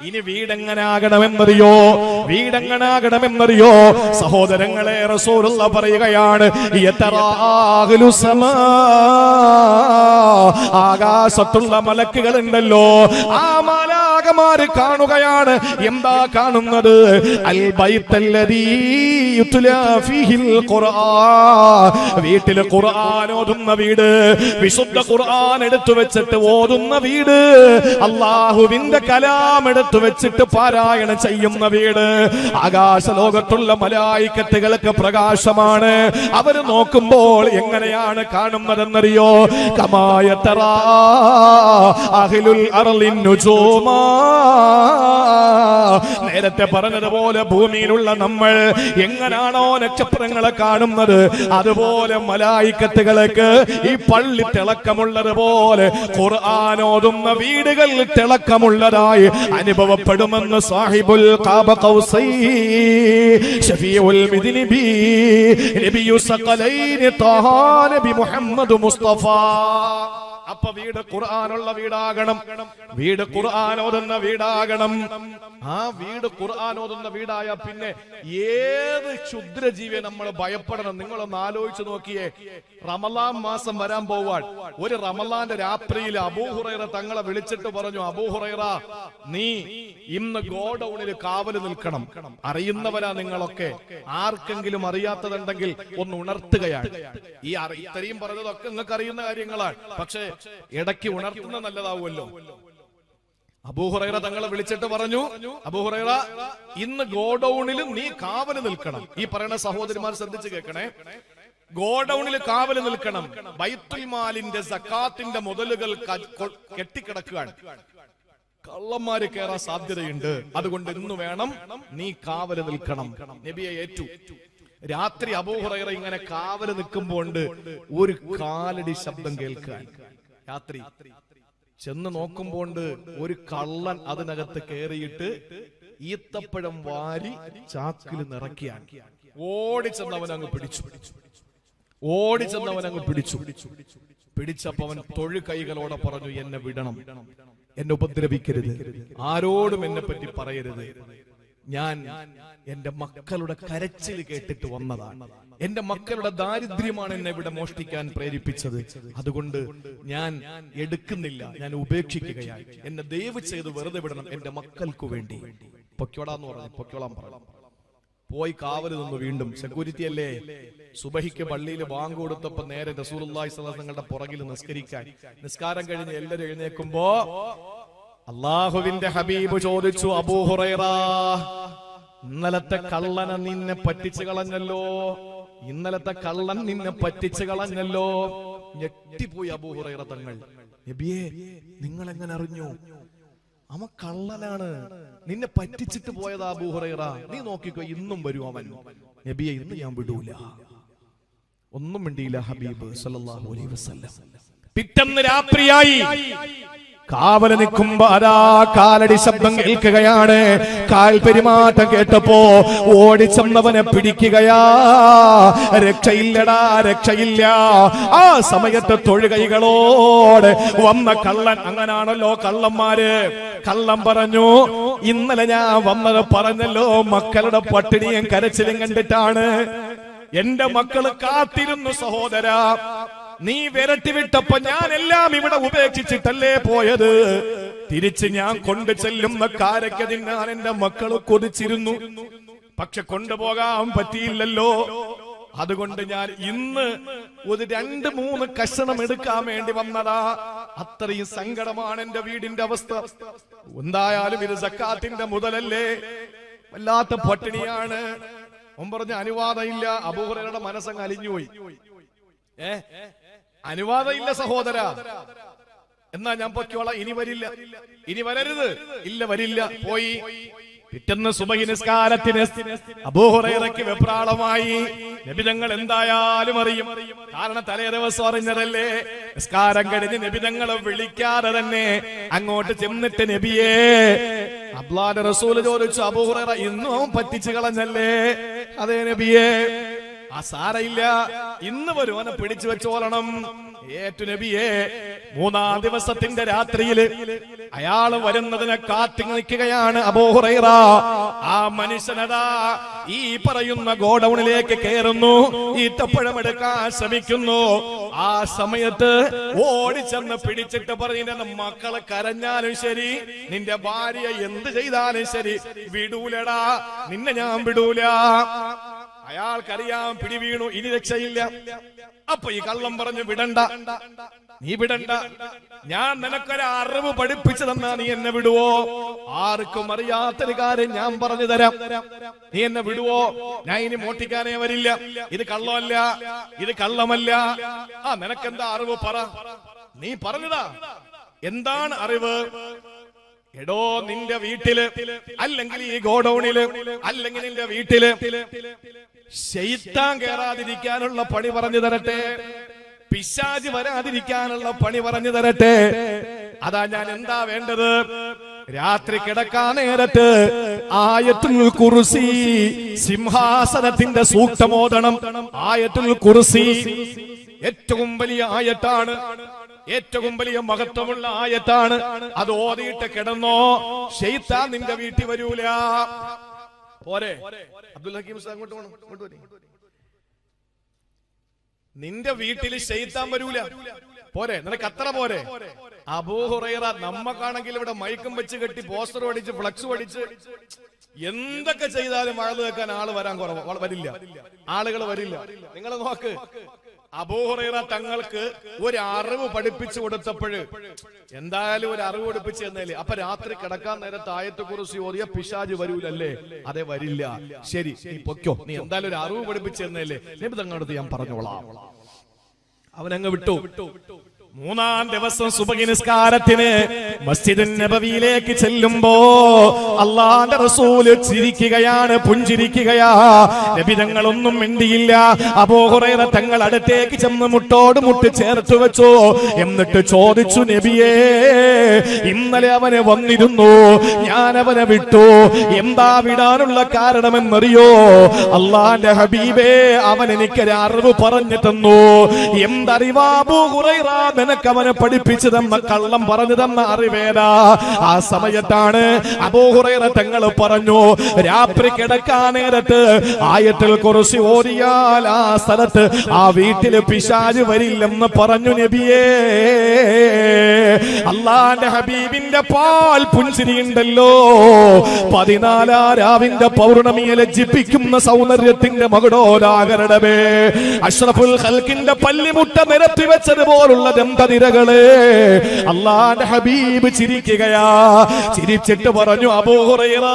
ഇനി വീടെങ്ങനാകണമെന്നറിയോ വീടെങ്ങനാകണമെന്നറിയോ സഹോദരങ്ങളെ റസൂലുള്ള പറയുകയാണ്. ആകാശത്തുള്ള മലക്കുകളുണ്ടല്ലോ ആ ആ മാലാകമാര് കാണുകയാണ്. എന്താ കാണുന്നത്? അൽ വീട്ടിൽ ഖുർആൻ ഓതുന്ന വീട്. വിശുദ്ധ ഖുർആൻ എടുത്തു വെച്ചിട്ട് ഓതുന്ന വീട്. അള്ളാഹുവിന്റെ കലാം എടുത്തു വെച്ചിട്ട് പാരായണം ചെയ്യുന്ന വീട്. ആകാശ ലോകത്തുള്ള മലായിക്കത്തുകൾക്ക് പ്രകാശമാണ്. അവർ നോക്കുമ്പോൾ എങ്ങനെയാണ് കാണുന്നതെന്നറിയോ? കമായ തറാ അഹിലുൽ അർളിൻ നുജൂമാ. നേരത്തെ പറഞ്ഞതുപോലെ ഭൂമിയിലുള്ള നമ്മൾ എങ്ങനാണോ നക്ഷത്രങ്ങളെ കാണുന്നത് അതുപോലെ മലായിക്കത്തുകൾക്ക് ഈ പള്ളി തിളക്കമുള്ളതുപോലെ ഖുർആാനോതുന്ന വീടുകൾ തിളക്കമുള്ളതായി അനുഭവപ്പെടുമെന്ന് സാഹിബുൽ മുസ്തഫ. അപ്പൊ വീട് ഖുർആാനുള്ള വീടാകണം. വീട് ഖുർആൻ ഓതുന്ന വീടാകണം. ആ വീട് ഖുർആൻ ഓതുന്ന വീടായ പിന്നെ ഏത് ക്ഷുദ്രജീവിയെ നമ്മൾ ഭയപ്പെടണം? നിങ്ങളൊന്ന് ആലോചിച്ച് നോക്കിയേ. റമലാൻ മാസം വരാൻ പോവാൻ. ഒരു റമലാന്റെ രാത്രിയിൽ അബൂഹുറൈറ തങ്ങളെ വിളിച്ചിട്ട് പറഞ്ഞു അബൂഹുറൈറ നീ ഇന്ന് ഗോഡൌണിൽ കാവൽ നിൽക്കണം. അറിയുന്നവരാ നിങ്ങളൊക്കെ. ആർക്കെങ്കിലും അറിയാത്തതുണ്ടെങ്കിൽ ഒന്ന് ഉണർത്തുകയാണ്. ഈ ഇത്രയും പറഞ്ഞതൊക്കെ നിങ്ങൾക്ക് അറിയുന്ന കാര്യങ്ങളാണ്. പക്ഷേ ഇടയ്ക്ക് ഉണർത്തുന്ന നല്ലതാവുമല്ലോ. അബൂഹുറൈറ തങ്ങളെ വിളിച്ചിട്ട് പറഞ്ഞു അബൂഹുറൈറ ഇന്ന് ഗോഡൌണിൽ നീ കാവൽ നിൽക്കണം. ഈ പറയുന്ന സഹോദരിമാർ ശ്രദ്ധിച്ചു കേൾക്കണേ. ഗോഡൌണിൽ കാവൽ നിൽക്കണം. ബൈത്തുൽ മാലിന്റെ സക്കാത്തിന്റെ മുതലുകൾ കെട്ടിക്കിടക്കുകയാണ്. കള്ളന്മാര് കയറാൻ സാധ്യതയുണ്ട്. അതുകൊണ്ട് ഇന്ന് വേണം നീ കാവൽ നിൽക്കണം. നബിയെ ഏറ്റു. രാത്രി അബൂഹുറൈറ ഇങ്ങനെ കാവൽ നിൽക്കുമ്പോണ്ട് ഒരു കാലടി ശബ്ദം കേൾക്കാൻ രാത്രി. ചെന്ന് നോക്കുമ്പോൾ ഒരു കള്ളൻ അതിനകത്ത് കയറിയിട്ട് ഈത്തപ്പഴം വാരി ചാക്കിൽ നിറക്കിയാൻ ഓടി ചെന്നവൻ അങ്ങ് പിടിച്ചു. ഓടി ചെന്നവൻ അങ്ങ് പിടിച്ചു. പിടിച്ചപ്പോ അവൻ തൊഴു കൈകളോടെ പറഞ്ഞു എന്നെ വിടണം. എന്നെ ഉപദ്രവിക്കരുത്. ആരോടും എന്നെ പറ്റി പറയരുത്. ഞാൻ എന്റെ മക്കളുടെ കരച്ചിൽ കേട്ടിട്ട് വന്നതാണ്. എന്റെ മക്കളുടെ ദാരിദ്ര്യമാണ് എന്നെ ഇവിടെ മോഷ്ടിക്കാൻ പ്രേരിപ്പിച്ചത്. അതുകൊണ്ട് ഞാൻ എടുക്കുന്നില്ല ഞാൻ ഉപേക്ഷിക്കുകയായി എന്നെ ദയവ് ചെയ്ത് വെറുതെ വിടണം എന്റെ മക്കൾക്ക് വേണ്ടി. പൊക്കോടാന്ന് പറഞ്ഞു പൊക്കോളാൻ പറഞ്ഞു. പോയി കാവൽ നിന്ന് വീണ്ടും. സെക്യൂരിറ്റി അല്ലേ? സുബഹിക്ക് പള്ളിയിൽ ബാങ്ക് കൊടുത്തപ്പോ നേരെ സ്വല്ലല്ലാഹു തങ്ങളുടെ പുറകിൽ നിസ്കരിക്കാൻ. നിസ്കാരം കഴിഞ്ഞ് എല്ലാവരും എഴുന്നേക്കുമ്പോ അള്ളാഹുവിന്റെ ഹബീബ് ചോദിച്ചു അബൂഹുറൈറ ഇന്നലത്തെ കള്ളനെ നിന്നെ പറ്റിച്ചു കളഞ്ഞല്ലോ. ഇന്നലത്തെ കള്ളൻ നിന്നെ പറ്റിച്ചു കളഞ്ഞല്ലോ. ഞെട്ടിപ്പോയി അബൂഹുറൈറ തങ്ങൾ. നബിയെ നിങ്ങൾ എങ്ങനെ അറിഞ്ഞു? അവ കള്ളനാണ്. നിന്നെ പറ്റിച്ചിട്ട് പോയതാ അബൂഹുറൈറ നീ നോക്കിക്കോ ഇന്നും വരും അവൻ. നബിയെ ഇന്ന് ഞാൻ വിടൂല. ഒന്നും മിണ്ടിയില്ല ഹബീബ് സല്ലല്ലാഹു അലൈഹി വസല്ലം. പിറ്റന്ന് രാത്രിയായി. കാവൽ നിൽക്കുമ്പോ അതാ കാലടി ശബ്ദം കേൾക്കുകയാണ്. കാൽ പെരുമാറ്റം കേട്ടപ്പോ ഓടിച്ചെന്നവനെ പിടിക്കുകയാ. രക്ഷയില്ലടാ രക്ഷയില്ല. ആ സമയത്ത് തൊഴുകൈകളോട് വന്ന കള്ളൻ അങ്ങനാണല്ലോ കള്ളന്മാര്. കള്ളം പറഞ്ഞു ഇന്നലെ ഞാൻ വന്നത് പറഞ്ഞല്ലോ മക്കളുടെ പട്ടിണിയും കരച്ചിലും കണ്ടിട്ടാണ്. എന്റെ മക്കൾ കാത്തിരുന്നു സഹോദര. നീ വിരട്ടി വിട്ടപ്പോ ഞാൻ എല്ലാം ഇവിടെ ഉപേക്ഷിച്ചിട്ടല്ലേ പോയത്? തിരിച്ച് ഞാൻ കൊണ്ടു ചെല്ലുന്ന കാരക്ക തിന്നാൻ എന്റെ മക്കൾ കൊതിച്ചിരുന്നു. പക്ഷെ കൊണ്ടുപോകാൻ പറ്റിയില്ലല്ലോ. അതുകൊണ്ട് ഞാൻ ഇന്ന് ഒരു രണ്ട് മൂന്ന് കഷണം എടുക്കാൻ വേണ്ടി വന്നതാ. അത്രയും സങ്കടമാണ് എന്റെ വീടിന്റെ അവസ്ഥ. എന്തായാലും ഇത് സക്കാത്തിന്റെ മുതലല്ലേ. വല്ലാത്ത പട്ടിണിയാണ്. മുമ്പറഞ്ഞ അനുവാദം അനുവാദമില്ല. അപൂർവരുടെ മനസ്സങ്ങ് അലിഞ്ഞുപോയി. ഏ? അനുവാദമില്ല സഹോദര. എന്നാ ഞാൻ പൊക്കോളാം ഇനി വരില്ല. ഇനി വരരുത്. ഇല്ല വരില്ല. പോയി. പിറ്റന്ന് സുബഹി നിസ്കാരത്തിന് അബൂഹുറൈറയ്ക്ക് വെപ്രാളമായി. നബിതങ്ങൾ എന്തായാലും അറിയും. കാരണം തലേ ദിവസം അറിഞ്ഞതല്ലേ? നിസ്കാരം കഴിഞ്ഞ് നബിതങ്ങളെ വിളിക്കാതെ തന്നെ അങ്ങോട്ട് ചെന്നിട്ട് നബിയേ അബ്ലാന്റെ റസൂൽ ചോദിച്ചു അബൂഹുറൈറ ഇന്നും പറ്റിച്ചു കളഞ്ഞല്ലേ? അതേ നബിയേ ആ സാരയില്ല. ഇന്ന് വരും. അവനെ പിടിച്ചു വെച്ചോളണം ഏറ്റു നബിയെ മൂന്നാം ദിവസത്തിന്റെ രാത്രിയിൽ അയാൾ വരുന്നതിനെ കാത്തി നിൽക്കുകയാണ് അബോഹുറൈറ ആ മനുഷ്യനതാ ഈ പറയുന്ന ഗോഡൌണിലേക്ക് കയറുന്നു ഈ എടുക്കാൻ ശ്രമിക്കുന്നു. ആ സമയത്ത് ഓടിച്ചെന്ന് പിടിച്ചിട്ട് പറഞ്ഞു "നിന്റെ മക്കളെ കരഞ്ഞാലും ശരി നിന്റെ ഭാര്യ എന്ത് ചെയ്താലും ശരി വിടൂലടാ. നിന്നെ ഞാൻ വിടൂല. അയാൾക്കറിയാം പിടി വീണു ഇനി രക്ഷയില്ല. അപ്പൊ ഈ കള്ളം പറഞ്ഞു വിടണ്ട. നീ വിടണ്ട. ഞാൻ നിനക്കൊരു അറിവ് പഠിപ്പിച്ചു തന്നാ നീ എന്നെ വിടുവോ? ആർക്കും അറിയാത്തൊരു കാര്യം ഞാൻ പറഞ്ഞു തരാം. നീ എന്നെ വിടുവോ? ഞാൻ ഇനി മോട്ടിക്കാനേ വരില്ല. ഇത് കള്ളമല്ല. ഇത് കള്ളമല്ല. ആ നിനക്കെന്താ അറിവ് പറ. നീ പറഞ്ഞതാ. എന്താണ് അറിവ്? എടോ നിന്റെ വീട്ടിൽ അല്ലെങ്കിൽ ഈ ഗോഡൌണിൽ അല്ലെങ്കിൽ നിന്റെ വീട്ടിൽ. ശൈത്താൻ കേറാതിരിക്കാനുള്ള പണി പറഞ്ഞു തരട്ടെ. പിശാജ് വരാതിരിക്കാനുള്ള പണി പറഞ്ഞു തരട്ടെ. അതാ ഞാൻ എന്താ വേണ്ടത്? രാത്രി കിടക്കാൻ നേരത്ത് ആയത്തുൽ കുറുസി സിംഹാസനത്തിന്റെ സൂക്തമോദണം. ആയത്തുൽ കുറുസി ഏറ്റവും വലിയ ആയത്താണ്. ഏറ്റവും വലിയ മഹത്വമുള്ള ആയത്താണ് അത് ഓതിയിട്ട് കിടന്നോ ഷെയ്ത്താൻ നിന്റെ വീട്ടിൽ വരൂല. പോരെ. അബ്ദുൽ. നിന്റെ വീട്ടിൽ ഷെയ്ത്താൻ വരൂല. പോരെ. നിനക്ക് അത്ര പോരെ. അബൂഹുറൈറ നമ്മക്കാണെങ്കിൽ ഇവിടെ മൈക്കും വെച്ച് കെട്ടി പോസ്റ്റർ അടിച്ച് ഫ്ലക്സ് അടിച്ച് എന്തൊക്കെ ചെയ്താലും മഴ കേൾക്കാൻ ആൾ വരാൻ കുറവ്. വരില്ല. ആളുകൾ വരില്ല. നിങ്ങൾ നോക്ക്. അബൂഹുറൈറ തങ്ങൾക്ക് ഒരു അറിവ് പഠിപ്പിച്ചു കൊടുത്തപ്പോഴ് എന്തായാലും ഒരു അറിവ് പഠിപ്പിച്ചു തന്നേലേ. അപ്പൊ രാത്രി കിടക്കാൻ നേരത്ത് ആയത്തെ കുറിച്ച് ഓറിയ പിശാജ് വരൂലല്ലേ? അതെ വരില്ല. ശരി നീ പൊക്കോ നീ എന്തായാലും ഒരു അറിവ് പഠിപ്പിച്ചു തന്നേലേ. നബി തങ്ങളടുത്ത് ഞാൻ പറഞ്ഞോളാം. അവനങ്ങ് വിട്ടു. മൂന്നാം ദിവസം സുബഹി നിസ്കാരത്തിന് മസ്ജിദ് നബവിയിലേക്ക് ചെല്ലുമ്പോ അള്ളാന്റെ റസൂൽ ചിരിക്കുകയാണ് പുഞ്ചിരിക്കുകയാ. നബി തങ്ങളൊന്നും മിണ്ടിയില്ല. അബോഹുറേറ തങ്ങൾ അടുത്തേക്ക് ചെന്ന് മുട്ടോട് മുട്ട് ചേർത്ത് വെച്ചു. എന്നിട്ട് ചോദിച്ചു നബിയേ ഇന്നലെ അവനെ വന്നിരുന്നു. ഞാൻ അവനെ വിട്ടു. എന്താ വിടാനുള്ള കാരണമെന്നറിയോ? അള്ളാന്റെ ഹബീബേ അവൻ എനിക്കൊരു അറിവ് പറഞ്ഞു തന്നു. എന്തറിവാബു കുറൈറ നിനക്ക് അവനെ പഠിപ്പിച്ചു തന്ന കള്ളം പറഞ്ഞു തന്ന ആ സമയത്താണ് അബൂഹുറൈറ തങ്ങൾ പറഞ്ഞു രാത്രി കിടക്കാൻ നേരത്ത് ആയത്തിൽ കുറച്ച് ഓരിയാൽ ആ സ്ഥലത്ത് ആ വീട്ടിൽ പിശാജ് വരില്ലെന്ന് പറഞ്ഞു നബിയേ. അള്ളാന്റെ ഹബീബിന്റെ പാൽ പുഞ്ചിരിയുണ്ടല്ലോ. പതിനാലാരാവിന്റെ പൗർണമിയെ ലജ്ജിപ്പിക്കുന്ന സൗന്ദര്യത്തിന്റെ മകുടോലാകരണമേ അഷ്റഫുൽ ഹൽക്കിന്റെ പല്ലിമുട്ട നിരത്തി വെച്ചതുപോലുള്ള ദന്തനിരകളെ അള്ളാന്റെ ഹബീബ് ചിരിക്കുകയാ. ചിരിച്ചിട്ട് പറഞ്ഞു അബൂഹുറൈറ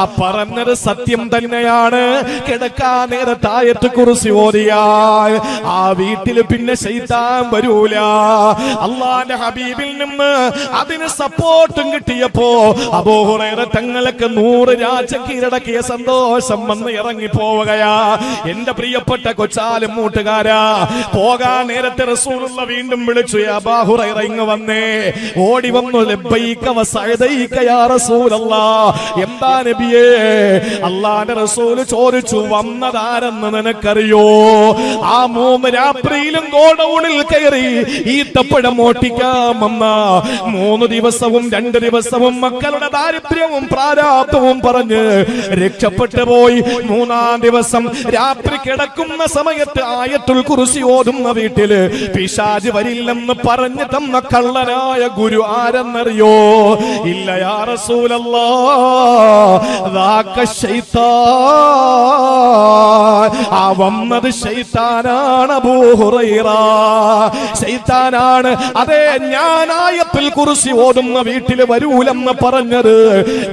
ആ പറഞ്ഞത് സത്യം തന്നെയാണ്. കിടക്കാൻ നേരത്തായത്ത് കുറിച്ച് ഓതിയാൽ ആ വീട്ടിൽ പിന്നെ ശൈത്താൻ വരൂല. അള്ളാന്റെ ഹബീബിൽ നിന്ന് അതിന് സപ്പോർട്ടും കിട്ടിയപ്പോ അബൂഹുറൈറ തങ്ങൾക്ക് നൂറ് രാജ കീഴടക്കിയ സന്തോഷം വന്ന് ഇറങ്ങി പോവുകയാ എന്റെ പ്രിയപ്പെട്ട കൊച്ചാലും മൂട്ടുകാരാ പോകാൻ നേരത്തെ റസൂലുള്ള വീണ്ടും വിളിച്ചു "യാ ഇറങ്ങി വന്നേ. ഓടി വന്നു ലബ്ബൈക വസഅദൈക യാ റസൂലല്ലാ. എന്താ നബിയേ? അല്ലാഹുവിന്റെ റസൂൽ ചോദിച്ചു വന്നതാരെന്ന് നിനക്കറിയോ? ആ മൂന്ന് രാത്രിയിലും ഗോഡൌണിൽ കയറി ഈത്തപ്പഴം ഓട്ടിക്കാമെന്ന മൂന്ന് ദിവസവും രണ്ട് ദിവസവും മക്കളുടെ ദാരിദ്ര്യവും പ്രാരാബ്ദവും പറഞ്ഞ് രക്ഷപ്പെട്ടു പോയി. മൂന്നാം ദിവസം രാത്രി കിടക്കുന്ന സമയത്ത് ആയത്തുൽ കുറിശി ഓതുന്ന വീട്ടിൽ പിശാജ് വരില്ലെന്ന് പറഞ്ഞു തന്ന കള്ളനായ ഗുരു ആരെന്നറിയോ? ഇല്ല യാ ആ വന്നത് ശൈത്താനാണ് ശൈത്താനാണ്. അതെ ഞാനായത്തിൽ കുറിച്ച് ഓടുന്ന വീട്ടിൽ വരൂലെന്ന് പറഞ്ഞത്.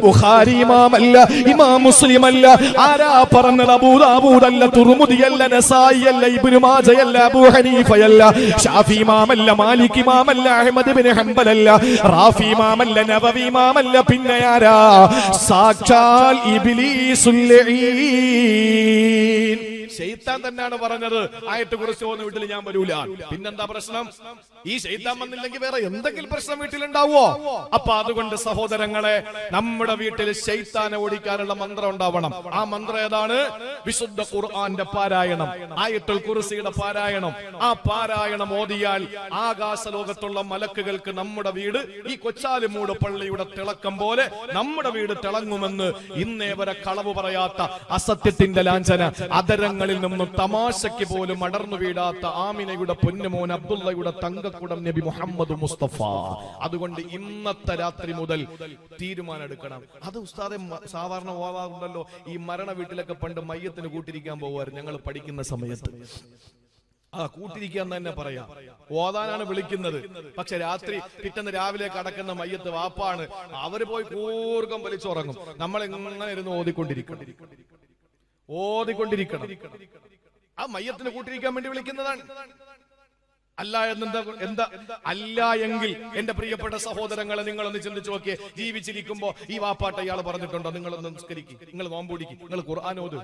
ബുഹാരി ഇമാമല്ല ഇമാം മുസ്ലിം അല്ല ആരാ പറഞ്ഞത്? അബൂദാബൂദല്ല തുറുമുദിയല്ല നസായിയല്ല ഇബ്നു മാജയല്ല അബൂ ഹനീഫയല്ല. ഷാഫി ഇമാമല്ല മാലിക് ഇമാമല്ല അഹ്മദ് ബിൻ ഹംബലല്ല. റാഫി ഇമാമല്ല നബവി ഇമാമല്ല പിന്നെ ആരാ? സാക്ഷാൽ ഇബ്ലീസുൽ ഷെയ്ത്താൻ തന്നെയാണ് പറഞ്ഞത്. ആയിട്ട് കുറിച്ച് പോകുന്ന വീട്ടിൽ ഞാൻ വരൂല. പിന്നെന്താ പ്രശ്നം? ഈ ഷെയ്ത്താൻ വന്നില്ലെങ്കിൽ വേറെ എന്തെങ്കിലും പ്രശ്നം വീട്ടിലുണ്ടാവോ അപ്പൊ അതുകൊണ്ട് സഹോദരങ്ങളെ നമ്മുടെ വീട്ടിൽ ഷെയ്ത്താനെ ഓടിക്കാനുള്ള മന്ത്രം ഉണ്ടാവണം. ആ മന്ത്രം ഏതാണ്? വിശുദ്ധ ഖുർആന്റെ പാരായണം. ആയത്തുൽ കുറിസിയുടെ പാരായണം. ആ പാരായണം ഓതിയാൽ ആകാശ ലോകത്തുള്ള മലക്കുകൾക്ക് നമ്മുടെ വീട് ഈ കൊച്ചാലിമൂട് പള്ളിയുടെ തിളക്കം പോലെ നമ്മുടെ വീട് തിളങ്ങുമെന്ന് ഇന്നേ വരെ കളവ് പറയാത്ത അസത്യത്തിന്റെ ലാഞ്ചന അതരങ്ങളിൽ നിന്നും തമാശയ്ക്ക് പോലും അടർന്നു വീടാത്ത ആമിനയുടെ പൊന്നുമോൻ അബ്ദുള്ളയുടെ തങ്കക്കുടം നബി മുഹമ്മദ് മുസ്തഫ. അതുകൊണ്ട് ഇന്നത്തെ രാത്രി മുതൽ തീരുമാനം എടുക്കണം അത് ഉസ്താദെ സാധാരണ ഓവാറുണ്ടല്ലോ ഈ മരണ വീട്ടിലൊക്കെ പണ്ട് മയ്യത്തിന് കൂട്ടിരിക്കാൻ പോകുമായിരുന്നു ഞങ്ങൾ പഠിക്കുന്ന സമയത്ത്. ആ കൂട്ടിരിക്കാൻ തന്നെ പറയാം. ഓതാനാണ് വിളിക്കുന്നത്. പക്ഷെ രാത്രി പിറ്റന്ന് രാവിലെ കടക്കുന്ന മയ്യത്ത് വാപ്പാണ്. അവർ പോയി കൂർക്കം വലിച്ചുറങ്ങും. നമ്മൾ എങ്ങനെ ഇരുന്ന് ഓതിക്കൊണ്ടിരിക്കണം ഓതിക്കൊണ്ടിരിക്കണം ആ മയ്യത്തിന് കൂട്ടിരിക്കാൻ വേണ്ടി വിളിക്കുന്നതാണ്. അല്ല എന്നെന്താ എന്താ അല്ല എങ്കിൽ എന്റെ പ്രിയപ്പെട്ട സഹോദരങ്ങളെ നിങ്ങളൊന്ന് ചിന്തിച്ചു നോക്കിയേ. ജീവിച്ചിരിക്കുമ്പോ ഈ വാപ്പാട്ട് ഇയാൾ പറഞ്ഞിട്ടുണ്ടോ? നിങ്ങളൊന്ന് നിസ്കരിക്കും. നിങ്ങൾ നോമ്പൂടിക്കും നിങ്ങൾ ഖുർആാനോത്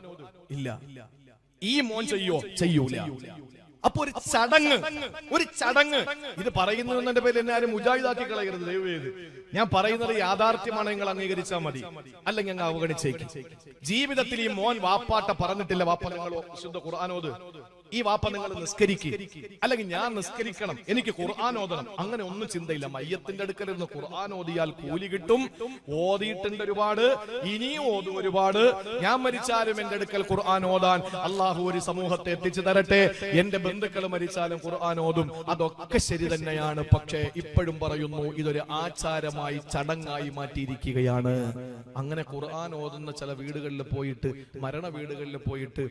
ഇല്ല. ഈ മോൻ ചെയ്യോ? ചെയ്യൂല. അപ്പൊ ഒരു ചടങ്ങ് ഒരു ചടങ്ങ്. ഇത് പറയുന്നതിന്റെ പേരിൽ എന്നെ ആരും മുജാഹിദാക്കി കളയരുത് ദൈവം ഞാൻ പറയുന്നത് യാഥാർത്ഥ്യമാണ് നിങ്ങൾ അംഗീകരിച്ചാൽ മതി. അല്ലെങ്കിൽ അങ്ങ് അവഗണിച്ചേക്ക്. ജീവിതത്തിൽ ഈ മോൻ വാപ്പാട്ട പറഞ്ഞിട്ടില്ല വാപ്പ നിങ്ങൾ ശുദ്ധ ഖുർആാനോത് ഈ വാപ്പ നിങ്ങൾ നിസ്കരിക്കുക അല്ലെങ്കിൽ ഞാൻ നിസ്കരിക്കണം. എനിക്ക് ഖുർആൻ അങ്ങനെ ഒന്നും ചിന്തയില്ല. മയ്യത്തിന്റെ അടുക്കൽ ഇരുന്ന് ഖുർആൻ കൂലി കിട്ടും. ഓതിയിട്ടുണ്ട് ഒരുപാട്. ഇനിയും ഓതും ഒരുപാട്. ഞാൻ മരിച്ചാലും എന്റെ അടുക്കൽ ഖുർആൻ ഓതാൻ അള്ളാഹു ഒരു സമൂഹത്തെ എത്തിച്ചു തരട്ടെ. എന്റെ ബന്ധുക്കൾ മരിച്ചാലും ഖുർആൻ ഓതും. അതൊക്കെ ശരി തന്നെയാണ്. പക്ഷേ ഇപ്പോഴും പറയുന്നു ഇതൊരു ആചാരമായി ചടങ്ങായി മാറ്റിയിരിക്കുകയാണ്. അങ്ങനെ ഖുർആൻ ഓതുന്ന ചില വീടുകളിൽ പോയിട്ട് മരണ വീടുകളിൽ പോയിട്ട്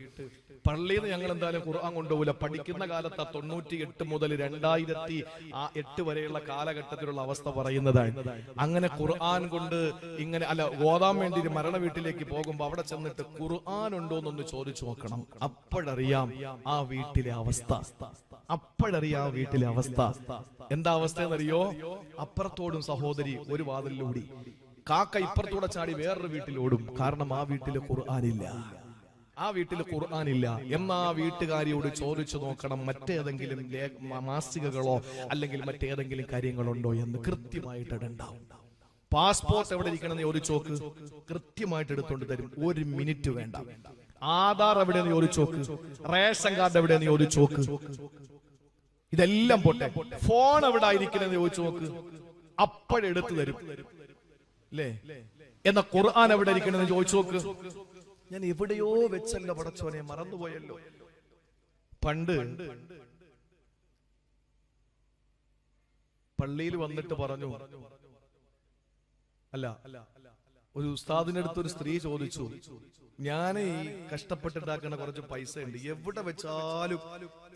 പള്ളിയിൽ ഞങ്ങൾ എന്തായാലും ഖുർആൻ കൊണ്ടുപോകില്ല. പഠിക്കുന്ന കാലത്ത് തൊണ്ണൂറ്റി എട്ട് മുതൽ രണ്ടായിരത്തി ആ എട്ട് വരെയുള്ള കാലഘട്ടത്തിലുള്ള അവസ്ഥ പറയുന്നതാണ്. അങ്ങനെ ഖുർആൻ കൊണ്ട് ഇങ്ങനെ അല്ല ഓതാൻ വേണ്ടി മരണ വീട്ടിലേക്ക് പോകുമ്പോ അവിടെ ചെന്നിട്ട് ഖുർആൻ ഉണ്ടോ എന്നൊന്ന് ചോദിച്ചു നോക്കണം. അപ്പോഴറിയാം ആ വീട്ടിലെ അവസ്ഥ. അപ്പോഴറിയാം ആ വീട്ടിലെ അവസ്ഥ. എന്താ അവസ്ഥ എന്നറിയോ അപ്പുറത്തോടും സഹോദരി ഒരു വാതിലൂടി കാക്ക ഇപ്പുറത്തൂടെ ചാടി വേറൊരു വീട്ടിലോടും. കാരണം ആ വീട്ടിൽ ഖുർആനില്ല. ആ വീട്ടിൽ ഖുർആൻ ഇല്ല എന്നാ വീട്ടുകാരിയോട് ചോദിച്ചു നോക്കണം മറ്റേതെങ്കിലും മാസികകളോ അല്ലെങ്കിൽ മറ്റേതെങ്കിലും കാര്യങ്ങളുണ്ടോ എന്ന് കൃത്യമായിട്ട് ഇടണ്ടാവും. പാസ്പോർട്ട് എവിടെ ഇരിക്കണമെന്ന് ചോദിച്ചു നോക്ക്. കൃത്യമായിട്ട് എടുത്തോണ്ട് തരും. ഒരു മിനിറ്റ് വേണ്ട. ആധാർ എവിടെയെന്ന് ചോദിച്ചു നോക്ക്. റേഷൻ കാർഡ് എവിടെയെന്ന് ചോദിച്ചു നോക്ക്. ഇതെല്ലാം പോട്ടെ. ഫോൺ എവിടെ ആയിരിക്കണമെന്ന് ചോദിച്ചു നോക്ക്. അപ്പോഴെടുത്തു തരും. അല്ലേ എന്ന ഖുർആൻ എവിടെ ഇരിക്കണെന്ന് ചോദിച്ചു നോക്ക്. ഞാൻ എവിടെയോ വെച്ചല്ലോ പടച്ചോനെ മറന്നുപോയല്ലോ. പണ്ട് പള്ളിയിൽ വന്നിട്ട് പറഞ്ഞു അല്ല ഒരു ഉസ്താദിനടുത്ത് ഒരു സ്ത്രീ ചോദിച്ചു ഞാൻ ഈ കഷ്ടപ്പെട്ടുണ്ടാക്കുന്ന കുറച്ച് പൈസ ഉണ്ട് എവിടെ വെച്ചാലും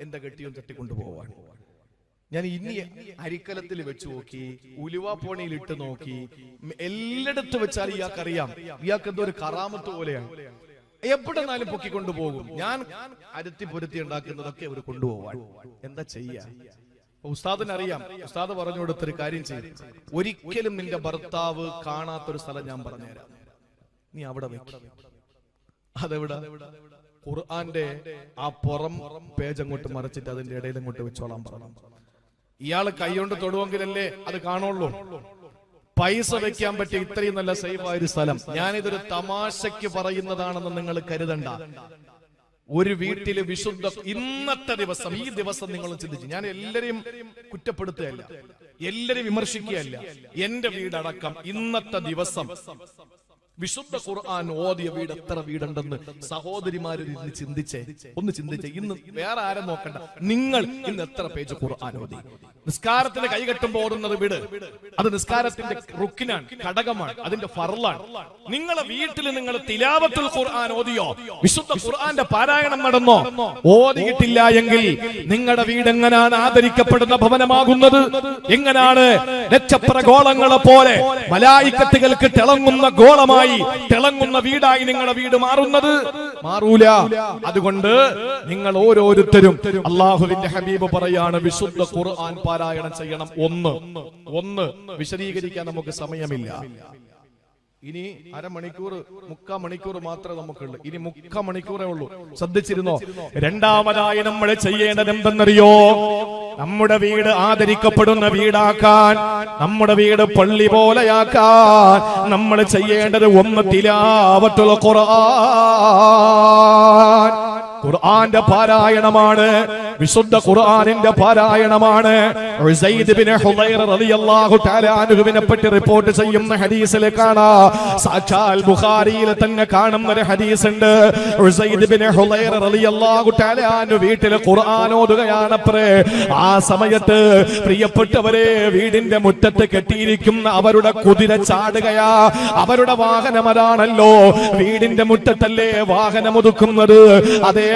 എന്റെ കെട്ടിയും തട്ടിക്കൊണ്ടുപോവാൻ. ഞാൻ ഇനി അരിക്കലത്തിൽ വെച്ച് നോക്കി ഉലുവാപ്പോണിയിൽ ഇട്ട് നോക്കി എല്ലായിടത്ത് വെച്ചാൽ ഇയാൾക്കറിയാം ഇയാൾക്ക് എന്തോ ഒരു കറാമത്ത് പോലെയാണ്. എവിടെ നിന്നാലും പൊക്കിക്കൊണ്ടു പോകും. ഞാൻ അരുത്തി പൊരുത്തി ഉണ്ടാക്കുന്നതൊക്കെ അവർ കൊണ്ടുപോവാൻ. എന്താ ചെയ്യാ? ഉസ്താദിനെ അറിയാം. ഉസ്താദ് പറഞ്ഞു കൊടുത്തൊരു കാര്യം ചെയ്യും. ഒരിക്കലും നിന്റെ ഭർത്താവ് കാണാത്തൊരു സ്ഥലം ഞാൻ പറഞ്ഞുതരാം. നീ അവിടെ അതെവിടെ? ഖുർആന്റെ ആ പുറം പേജ് അങ്ങോട്ട് മറച്ചിട്ട് അതിന്റെ ഇടയിൽ അങ്ങോട്ട് വെച്ചോളാൻ പറഞ്ഞു. ഇയാൾ കൈകൊണ്ട് തൊടുവെങ്കിലല്ലേ അത് കാണുള്ളൂ. പൈസ വെക്കാൻ പറ്റിയ ഇത്രയും നല്ല സേഫ് ആയ ഒരു സ്ഥലം. ഞാനിതൊരു തമാശയ്ക്ക് പറയുന്നതാണെന്ന് നിങ്ങൾ കരുതണ്ട. ഒരു വീട്ടിലെ വിശുദ്ധ ഇന്നത്തെ ദിവസം ഈ ദിവസം നിങ്ങൾ ചിന്തിച്ചു ഞാൻ എല്ലാരെയും കുറ്റപ്പെടുത്തുകയല്ല. എല്ലാരെയും വിമർശിക്കുകയല്ല. എന്റെ വീടടക്കം ഇന്നത്തെ ദിവസം വിശുദ്ധ ഖുർആൻ ഓതിയ വീട് എത്ര വീടുണ്ടെന്ന് സഹോദരിമാര് ഇന്ന് ചിന്തിച്ചേ. ഒന്ന് ചിന്തിച്ചേ. ഇന്ന് വേറെ ആരും നോക്കണ്ട. നിങ്ങൾ ഇന്ന് എത്ര പേജ് ഖുർആൻ ഓതി? നിസ്കാരത്തിന് കൈകെട്ടുമ്പോ ഓടുന്നത് വീട്. അത് നിസ്കാരത്തിന്റെ റുക്കിനാണ് ഘടകമാണ് അതിന്റെ ഫറലാണ് നിങ്ങളെ വീട്ടിൽ നിങ്ങൾ തിലാവത്തുൽ ഖുർആൻ ഓതിയോ? വിശുദ്ധ ഖുർആന്റെ പാരായണം നടന്നോ? ഓതിയിട്ടില്ല എങ്കിൽ നിങ്ങളുടെ വീട് എങ്ങനെയാണ് ആദരിക്കപ്പെടുന്ന ഭവനമാകുന്നത്? എങ്ങനെയാണ് രക്ഷപ്രഗോളങ്ങളെ പോലെ മലായിക്കത്തുകൾക്ക് തിളങ്ങുന്ന ഗോളമായി തിളങ്ങുന്ന വീടായി നിങ്ങളുടെ വീട് മാറുന്നത്? മാറൂല. അതുകൊണ്ട് നിങ്ങൾ ഓരോരുത്തരും അള്ളാഹുവിന്റെ ഹബീബ് പറയാണ് വിശുദ്ധ ഖുർആൻ പാരായണം ചെയ്യണം. ഒന്ന് ഒന്ന് വിശദീകരിക്കാൻ നമുക്ക് സമയമില്ല. ഇനി അരമണിക്കൂർ മുക്കാ മണിക്കൂർ മാത്രമേ നമുക്കുള്ളൂ. ഇനി മുക്കാ മണിക്കൂറേ ഉള്ളൂ. ശ്രദ്ധിച്ചിരുന്നോ? രണ്ടാമതായി നമ്മൾ ചെയ്യേണ്ടത് എന്തെന്നറിയോ നമ്മുടെ വീട് ആദരിക്കപ്പെടുന്ന വീടാക്കാൻ നമ്മുടെ വീട് പള്ളി പോലെയാക്കാൻ നമ്മൾ ചെയ്യേണ്ടത് ഒന്ന് തിലാവത്തുൽ ഖുർആൻ. ഖുർആന്റെ പാരായണമാണ് വിശുദ്ധ ഖുർആനിന്റെ പാരായണമാണ്. പറ്റി റിപ്പോർട്ട് ചെയ്യുന്ന ഹദീസിൽ കാണാ. സാക്ഷാൽ ബുഖാരിയിൽ തന്നെ കാണുന്ന ഒരു ഹദീസ് ഉണ്ട് വീട്ടിൽ ഖുർആൻ ഓതുകയാണത്രേ ആ സമയത്ത് പ്രിയപ്പെട്ടവരെ വീടിന്റെ മുറ്റത്ത് കെട്ടിയിരിക്കുന്ന അവരുടെ കുതിര ചാടുകയാ. അവരുടെ വാഹനം അതാണല്ലോ വീടിന്റെ മുറ്റത്തല്ലേ വാഹനം ഒതുക്കുന്നത്. അതേ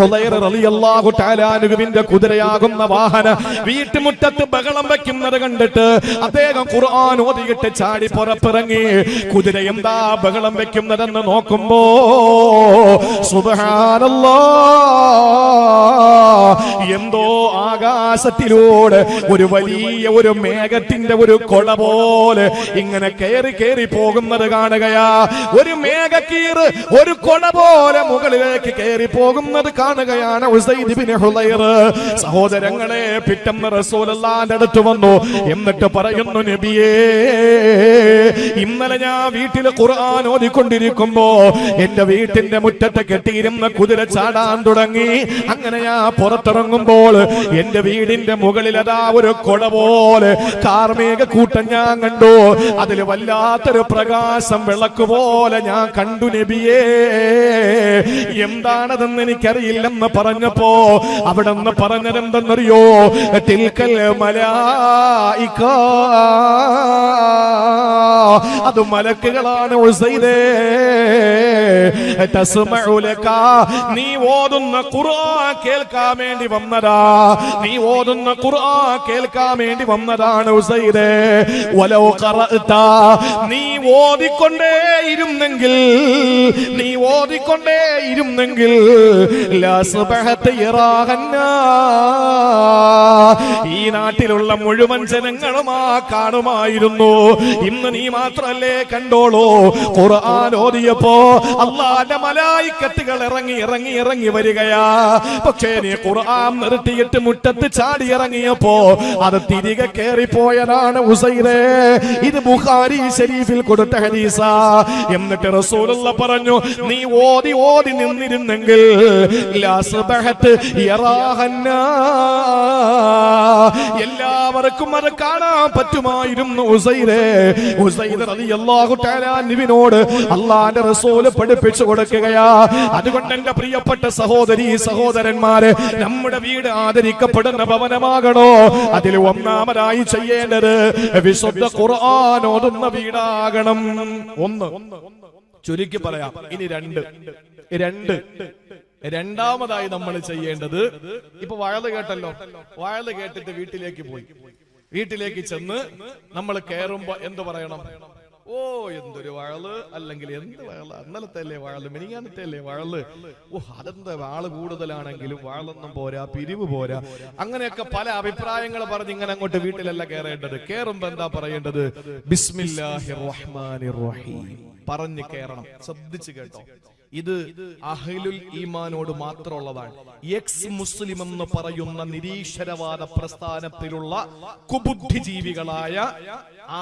ഹുദൈറ റളിയല്ലാഹു തആല അൻഹുവിന്റെ കുതിരയാകുന്ന വാഹനം വീട്ടുമുറ്റത്ത് ബഹളം വെക്കുന്നത് കണ്ടിട്ട് അദ്ദേഹം ഖുർആൻ ഓതിയിട്ട് ചാടി പുറത്തിറങ്ങി. കുതിര എന്താ ബഹളം വെക്കുന്നതെന്ന് നോക്കുമ്പോ എന്തോ ആകാശത്തിലൂടെ ഒരു വലിയ ഒരു മേഘത്തിന്റെ ഒരു കൊള പോലെ ഇങ്ങനെ കയറി കയറി പോകുന്നത് കാണുകയാ. ഒരു മേഘക്കീറ് ഒരു കൊള പോലെ മുകളിലേക്ക് കയറി പോകുന്നത് കാണുകയാണ് സഹോദരങ്ങളെ പിറ്റന്ന് റസൂലുള്ളാന്റെ അടുത്ത് വന്നു. എന്നിട്ട് പറയുന്നു നബിയേ ഇന്നലെ ഞാൻ വീട്ടിൽ ഖുർആൻ ഓതിക്കൊണ്ടിരിക്കുമ്പോ എന്റെ വീട്ടിന്റെ മുറ്റത്തെ കെട്ടിയിരുന്ന കുതിര ചാടാൻ തുടങ്ങി. അങ്ങനെ ഞാൻ പുറത്തിറങ്ങുമ്പോൾ എന്റെ വീടിന്റെ മുകളിൽ അതാ ഒരു കൊട പോലെ കാർമേക കൂട്ടം ഞാൻ കണ്ടു. അതിൽ വല്ലാത്തൊരു പ്രകാശം വിളക്ക് പോലെ ഞാൻ കണ്ടു നബിയേ. എന്താണതെന്ന് എനിക്കറിയില്ലെന്ന് പറഞ്ഞപ്പോ അവിടെ നിന്ന് പറഞ്ഞതെന്തെന്നറിയോ? തിൽക്കൽ മലായിക്ക? അത് മലക്കുകളാണ് നീ ഓതുന്ന ഖുർആ കേൾക്കാൻ വേണ്ടി വന്നതാ. നീ ഓതുന്ന ഖുർആ കേൾക്കാൻ വേണ്ടി വന്നതാണ് നീ ഓതിക്കൊണ്ടേ ഇരുന്നെങ്കിൽ നീ ഓതിക്കൊണ്ടേ ഇരുന്നെങ്കിൽ ലാ സുബ്ഹത യറാഹന്നാ ഈ നാട്ടിലുള്ള മുഴുവൻ ജനങ്ങളും ആ കാണുമായിരുന്നു. ഇന്ന് നീ മാത്രല്ലേ കണ്ടോളൂ. ഖുർആൻ അള്ളാന്റെ മലായിക്കത്തുകൾ ഇറങ്ങി ഇറങ്ങി ഇറങ്ങി വരികയാ. പക്ഷേ നീ ഖുർആൻ നിർത്തിയിട്ട് മുറ്റത്ത് ചാടി ഇറങ്ങിയപ്പോ അത് തിരികെ കേറിപ്പോയതാണ് ഉസൈദേ ഇത് ബുഖാരി ഷരീഫിൽ കൊടുത്ത ഹദീസ. എന്നിട്ട് റസൂലുള്ള പറഞ്ഞു നീ ഓതി ഓതി നിന്നിരുന്നെങ്കിൽ ലാസ് ബഹത്ത് എല്ലാവർക്കും അത് കാണാൻ പറ്റുമായിരുന്നു അൻഹുവിനോട് അള്ളാന്റെ റസൂൽ പഠിപ്പിച്ചു കൊടുക്കുകയാ. അതുകൊണ്ട് എന്റെ പ്രിയപ്പെട്ട സഹോദരി സഹോദരന്മാരെ നമ്മുടെ വീട് ആദരിക്കപ്പെടുന്ന ഭവനമാകണോ? അതിൽ ഒന്നാമതായി ചെയ്യേണ്ടത് വിശുദ്ധ ഖുർആൻ ഓതുന്ന വീടാകണം. ഒന്ന്. ചുരുക്കി പറയാം. ഇനി രണ്ട്. രണ്ട്. രണ്ടാമതായി നമ്മൾ ചെയ്യേണ്ടത് ഇപ്പൊ വഴൽ കേട്ടല്ലോ. വഴൽ കേട്ടിട്ട് വീട്ടിലേക്ക് പോയി. വീട്ടിലേക്ക് ചെന്ന് നമ്മൾ കയറുമ്പോ എന്ത് പറയണം? ഓ എന്തൊരു വഴൽ അല്ലെങ്കിൽ എന്ത് വഴൽ അന്നലത്തെ അല്ലേ വഴൽ മിനിങ്ങാനത്തെ അല്ലേ വഴൽ ഓ അതെന്താ വാൾ കൂടുതലാണെങ്കിലും വാളൊന്നും പോരാ പിരിവ് പോരാ. അങ്ങനെയൊക്കെ പല അഭിപ്രായങ്ങൾ പറഞ്ഞ് ഇങ്ങനെ അങ്ങോട്ട് വീട്ടിലല്ല കയറേണ്ടത്. കേറുമ്പോ എന്താ പറയേണ്ടത്? ബിസ്മില്ലാഹിർ റഹ്മാനിർ റഹീം. പറഞ്ഞു കയറണം. ശ്രദ്ധിച്ചു കേട്ടോ. ഇത് അഹ്ലുൽ ഈമാനോട് മാത്രമുള്ളതാണ്. എക്സ് മുസ്ലിം എന്ന് പറയുന്ന നിരീശ്വരവാദ പ്രസ്ഥാനത്തിലുള്ള കുബുദ്ധിജീവികളായ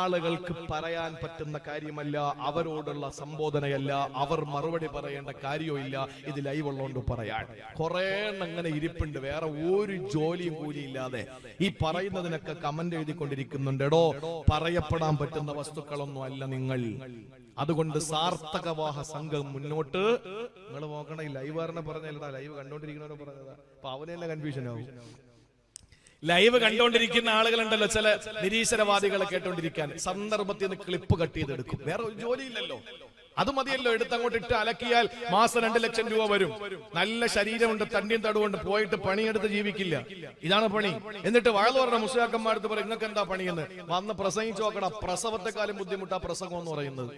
ആളുകൾക്ക് പറയാൻ പറ്റുന്ന കാര്യമല്ല അവരോടുള്ള സംബോധനയല്ല അവർ മറുപടി പറയേണ്ട കാര്യമില്ല ഇത് ലൈവ് ഉള്ളതുകൊണ്ട് പറയാൻ. കുറെ അങ്ങനെ ഇരിപ്പുണ്ട് വേറെ ഒരു ജോലിയും കൂലിയില്ലാതെ ഈ പറയുന്നതിനൊക്കെ കമന്റ് എഴുതിക്കൊണ്ടിരിക്കുന്നുണ്ട്. എടോ പറയപ്പെടാൻ പറ്റുന്ന വസ്തുക്കളൊന്നും അല്ല നിങ്ങൾ. അതുകൊണ്ട് സാർത്ഥകവാഹ സംഘം മുന്നോട്ട്. നിങ്ങൾ നോക്കണേ ലൈവ് പറഞ്ഞ പറഞ്ഞല്ലടാ ലൈവ് കണ്ടോണ്ടിരിക്കണോ പറഞ്ഞതാ. അപ്പൊ അവന് തന്നെ കൺഫ്യൂഷൻ ആവും. ലൈവ് കണ്ടോണ്ടിരിക്കുന്ന ആളുകളുണ്ടല്ലോ ചില നിരീശ്വരവാദികളെ കേട്ടോണ്ടിരിക്കാൻ. സന്ദർഭത്തിൽ നിന്ന് ക്ലിപ്പ് കട്ട് ചെയ്തെടുക്കും. വേറെ ഒരു ജോലിയില്ലല്ലോ. അത് മതിയല്ലോ എടുത്തങ്ങോട്ട് ഇട്ട് അലക്കിയാൽ മാസം രണ്ട് ലക്ഷം രൂപ വരും. നല്ല ശരീരമുണ്ട് തണ്ടിയും തടവുണ്ട് പോയിട്ട് പണിയെടുത്ത് ജീവിക്കില്ല. ഇതാണ് പണി. എന്നിട്ട് വാഴ പറഞ്ഞ മുസ്ലിയാക്കന്മാരടുത്ത് പറയും നിങ്ങൾക്ക് എന്താ പണിയെന്ന്? വന്ന് പ്രസംഗിച്ചു നോക്കണം പ്രസവത്തെക്കാളും ബുദ്ധിമുട്ടാ പ്രസംഗം എന്ന് പറയുന്നത്.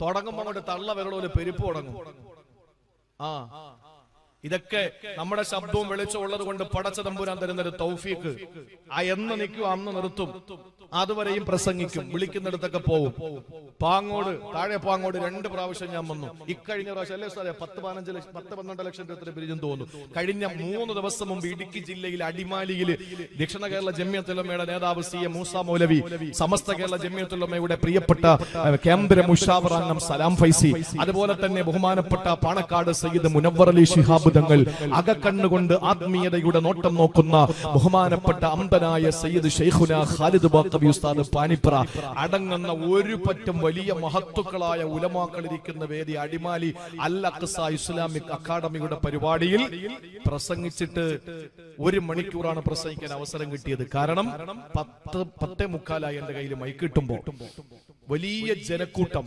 തുടങ്ങുമ്പോൾ അങ്ങോട്ട് തള്ള വിരളോൽ പെരുപ്പ് തുടങ്ങും. ആ ഇതൊക്കെ നമ്മുടെ ശബ്ദവും വെളിച്ചം ഉള്ളത് കൊണ്ട് പടച്ച തമ്പുരാൻ തരുന്നൊരു തൗഫീക്ക് ആ എന്ന് നിൽക്കും അന്ന് നിർത്തും. അതുവരെയും പ്രസംഗിക്കും വിളിക്കുന്നിടത്തൊക്കെ പോവും. പാങ്ങോട് താഴെ പാങ്ങോട് രണ്ട് പ്രാവശ്യം ഞാൻ വന്നു. ഇക്കഴിഞ്ഞ പ്രാവശ്യം അല്ലേ സാറേ പത്ത് പതിനഞ്ച് ലക്ഷം പത്ത് പന്ത്രണ്ട് ലക്ഷം രൂപ പിരിഞ്ഞു തോന്നുന്നു. കഴിഞ്ഞ മൂന്ന് ദിവസം മുമ്പ് ഇടുക്കി ജില്ലയിൽ അടിമാലിയിൽ ദക്ഷിണ കേരള ജമ്യത്തുലമയുടെ നേതാവ് സി എ മൂസ മൗലവി സമസ്ത കേരള ജമ്യത്തുലമയുടെ പ്രിയപ്പെട്ട കേന്ദ്ര മുഷാവർ അംഗം സലാം ഫൈസി അതുപോലെ തന്നെ ബഹുമാനപ്പെട്ട പാണക്കാട് സയ്യിദ് മുനവർ അലി ശിഹാബ് തങ്ങൾ അകക്കണ്ണുകൊണ്ട് ആത്മീയതയുടെ നോട്ടം നോക്കുന്ന ബഹുമാനപ്പെട്ട അമ്പനായ സയ്യിദ് ഷെയ്ഖുന ഖാലിദ് ബാക്കബി ഉസ്താദ് പാനിപ്ര അടങ്ങുന്ന ഒരു പറ്റം വലിയ മഹത്തുക്കളായ ഉലമാക്കൾ ഇരിക്കുന്ന വേദി അടിമാലി അൽ അക്സ ഇസ്ലാമിക് അക്കാദമിയുടെ പരിപാടിയിൽ പ്രസംഗിച്ചിട്ട് ഒരു മണിക്കൂറാണ് പ്രസംഗിക്കാൻ അവസരം കിട്ടിയത്. കാരണം പത്ത് പത്തേ മുക്കാലായി എന്റെ കയ്യിൽ മൈക്ക് കിട്ടുമ്പോ വലിയ ജനക്കൂട്ടം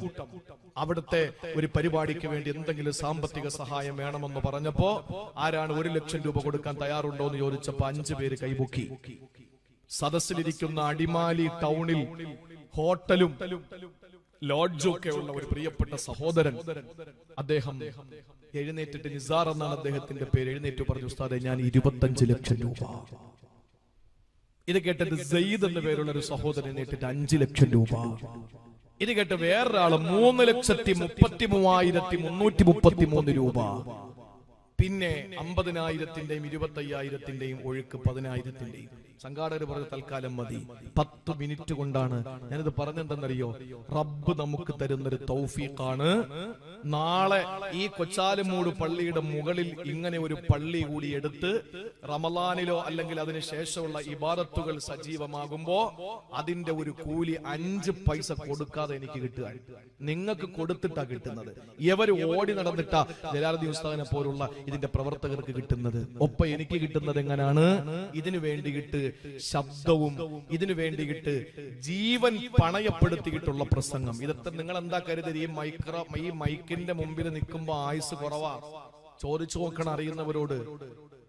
അവിടുത്തെ ഒരു പരിപാടിക്ക് വേണ്ടി എന്തെങ്കിലും സാമ്പത്തിക സഹായം വേണമെന്ന് പറഞ്ഞപ്പോ ആരാണ് ഒരു ലക്ഷം രൂപ കൊടുക്കാൻ തയ്യാറുണ്ടോ എന്ന് ചോദിച്ചപ്പോ അഞ്ചു പേര് കൈപൊക്കി. സദസ്സിലിരിക്കുന്ന അടിമാലി ടൗണിൽ ഹോട്ടലും ലോഡ്ജും ഒക്കെ ഉള്ള ഒരു പ്രിയപ്പെട്ട സഹോദരൻ. അദ്ദേഹം എഴുന്നേറ്റിട്ട് നിസാർ എന്നാണ് അദ്ദേഹത്തിന്റെ പേര്. എഴുന്നേറ്റ് പറഞ്ഞു ഉസ്താദെ ഞാൻ ഇരുപത്തഞ്ച് ലക്ഷം രൂപ. ഇത് കേട്ടത് സെയ്ദ് എന്ന പേരുള്ള ഒരു സഹോദരൻ എഴുന്നേറ്റിട്ട് അഞ്ചു ലക്ഷം രൂപ. ഇത് കേട്ട് വേറൊരാൾ മൂന്ന് ലക്ഷത്തി മുപ്പത്തി മൂവായിരത്തി മുന്നൂറ്റി മുപ്പത്തി മൂന്ന് രൂപ. പിന്നെ അമ്പതിനായിരത്തിന്റെയും ഇരുപത്തി അയ്യായിരത്തിന്റെയും ഒഴുക്ക് പതിനായിരത്തിന്റെയും. സംഘാടകർ പറഞ്ഞ തൽക്കാലം മതി. പത്ത് മിനിറ്റ് കൊണ്ടാണ് ഞാനിത് പറഞ്ഞെന്തെന്നറിയോ റബ്ബ് നമുക്ക് തരുന്നൊരു തൗഫീഖാണ്. നാളെ ഈ കൊച്ചാലുമൂട് പള്ളിയുടെ മുകളിൽ ഇങ്ങനെ ഒരു പള്ളി കൂടി എടുത്ത് റമലാനിലോ അല്ലെങ്കിൽ അതിന് ശേഷമുള്ള ഇബാദത്തുകൾ സജീവമാകുമ്പോ അതിന്റെ ഒരു കൂലി അഞ്ച് പൈസ കൊടുക്കാതെ എനിക്ക് കിട്ടുക. നിങ്ങൾക്ക് കൊടുത്തിട്ടാ കിട്ടുന്നത്. ഇവർ ഓടി നടന്നിട്ടാ ജലാലി ഉസ്താദിനെ പോലുള്ള ഇതിന്റെ പ്രവർത്തകർക്ക് കിട്ടുന്നത്? ഒപ്പം എനിക്ക് കിട്ടുന്നത് എങ്ങനെയാണ് ഇതിനു വേണ്ടിയിട്ട് ശബ്ദവും ഇതിനു വേണ്ടിയിട്ട് ജീവൻ പണയപ്പെടുത്തിയിട്ടുള്ള പ്രസംഗം. ഇതൊക്കെ നിങ്ങൾ എന്താ കരുതരി ഈ മൈക്രോ ഈ മൈക്കിന്റെ മുമ്പിൽ നിൽക്കുമ്പോ ആയുസ് കുറവാ. ചോദിച്ചു നോക്കണം അറിയുന്നവരോട്.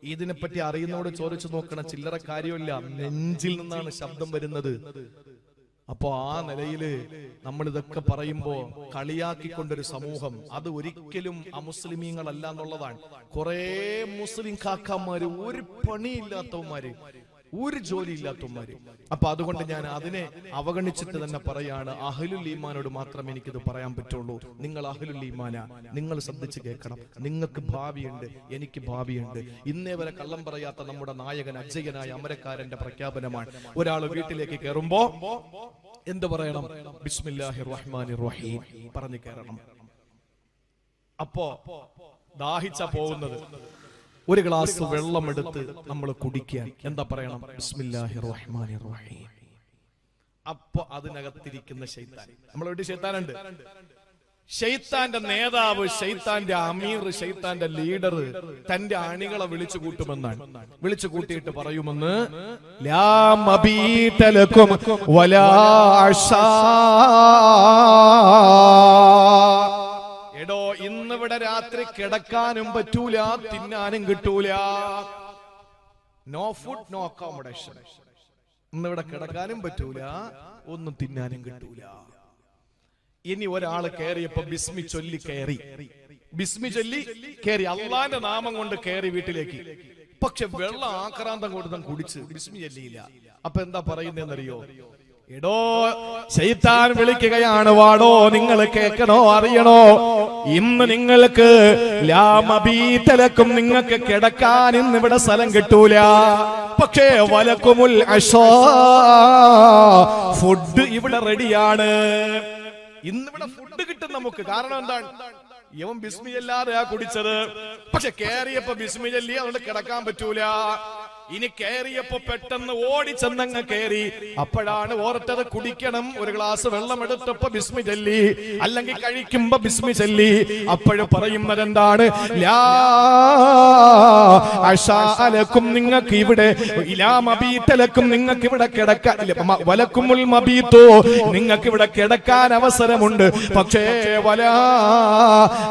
ഇതിനെപ്പറ്റി അറിയുന്നവരോട് ചോദിച്ചു നോക്കണം. ചില്ലറ കാര്യമില്ല. നെഞ്ചിൽ നിന്നാണ് ശബ്ദം വരുന്നത്. അപ്പോ ആ നിലയിൽ നമ്മൾ ഇതൊക്കെ പറയുമ്പോ കളിയാക്കിക്കൊണ്ടൊരു സമൂഹം. അത് ഒരിക്കലും അമുസ്ലിമീങ്ങളല്ല എന്നുള്ളതാണ്. കുറെ മുസ്ലിം കാക്കാമാര് ഒരു പണിയില്ലാത്തവന്മാര് ഒരു ജോലി ഇല്ലാത്തവന്മാര് അപ്പൊ അതുകൊണ്ട് ഞാൻ അതിനെ അവഗണിച്ചിട്ട് തന്നെ പറയാണ് അഹലുൽ ഈമാനോട് മാത്രമേ എനിക്കിത് പറയാൻ പറ്റുള്ളൂ. നിങ്ങൾ അഹലുൽ ഈമാന. നിങ്ങൾ ശ്രദ്ധിച്ച് കേൾക്കണം. നിങ്ങൾക്ക് ഭാവിയുണ്ട് എനിക്ക് ഭാവിയുണ്ട്. ഇന്നേ വരെ കള്ളം പറയാത്ത നമ്മുടെ നായകൻ അജയനായ അമരക്കാരന്റെ പ്രഖ്യാപനമാണ്. ഒരാൾ വീട്ടിലേക്ക് കയറുമ്പോ എന്ത് പറയണം? ബിസ്മില്ലാഹി റഹ്മാനി റഹീം പറഞ്ഞു കയറണം അപ്പോ ദാഹിച്ച പോകുന്നത്. ഒരു ഗ്ലാസ് വെള്ളം എടുത്ത് നമ്മൾ കുടിക്കാൻ. എന്താ പറയണം? ബിസ്മില്ലാഹി റഹ്മാനി റഹീം അപ്പൊ അതിനകത്തിരിക്കുന്ന ശൈത്താൻ. ശൈത്താനുണ്ട്. ഷെയ്ത്താന്റെ നേതാവ് ഷെയ്ത്താന്റെ അമീർ ഷെയ്ത്താന്റെ ലീഡർ തന്റെ അണികളെ വിളിച്ചു കൂട്ടുമെന്നാണ്. വിളിച്ചു കൂട്ടിയിട്ട് പറയുമെന്ന് ലാ ഇന്നിവിടെ രാത്രി കിടക്കാനും പറ്റൂല തിന്നാനും കിട്ടൂല. നോ ഫുഡ് നോ അക്കോമഡേഷൻ ഇന്ന് ഇവിടെ കിടക്കാനും പറ്റൂല ഒന്നും തിന്നാനും കിട്ടൂല. ഇനി ഒരാൾ കയറിയപ്പോ ബിസ്മി ചൊല്ലി കയറി ബിസ്മി ചൊല്ലി കയറി അള്ളാന്റെ നാമം കൊണ്ട് കയറി വീട്ടിലേക്ക്. പക്ഷെ വെള്ളം ആക്രാന്തം കൊടുത്തും കുടിച്ച് ബിസ്മി ചൊല്ലിയില്ല. അപ്പൊ എന്താ പറയുന്നതെന്നറിയോ? എടോ ശൈത്താൻ വിളിക്കുകയാണ് വാടോ നിങ്ങൾ കേൾക്കണോ അറിയണോ? ഇന്ന് നിങ്ങൾക്ക് ലാമബീതലക്കും നിങ്ങൾക്ക് കിടക്കാൻ ഇന്ന് ഇവിടെ സ്ഥലം കിട്ടൂല. പക്ഷേ വലക്കുമുൽ അഷാ ഫുഡ് ഇവിടെ റെഡിയാണ്. ഇന്നിവിടെ ഫുഡ് കിട്ടും നമുക്ക്. കാരണം എന്താണ്? ഇവൻ ബിസ്മി അല്ലാതെയാ കുടിച്ചത്. പക്ഷെ കേറിയപ്പോ ബിസ്മി അതുകൊണ്ട് കിടക്കാൻ പറ്റൂല. ഇനി കയറിയപ്പോ പെട്ടെന്ന് ഓടി ചെന്നങ്ങ് കയറി അപ്പോഴാണ് ഓർത്തത് കുടിക്കണം. ഒരു ഗ്ലാസ് വെള്ളം എടുത്തപ്പോ ബിസ്മി ചൊല്ലി. അല്ലെങ്കിൽ കഴിക്കുമ്പോ ബിസ്മി ചൊല്ലി. അപ്പോഴ് പറയുന്നത് എന്താണ് നിങ്ങൾക്ക് ഇവിടെ ഇലാമബീത്തലക്കും നിങ്ങൾക്ക് ഇവിടെ കിടക്കാൻ വലക്കുമുൽ മബീത്തോ നിങ്ങൾക്ക് ഇവിടെ കിടക്കാൻ അവസരമുണ്ട്. പക്ഷേ വലാ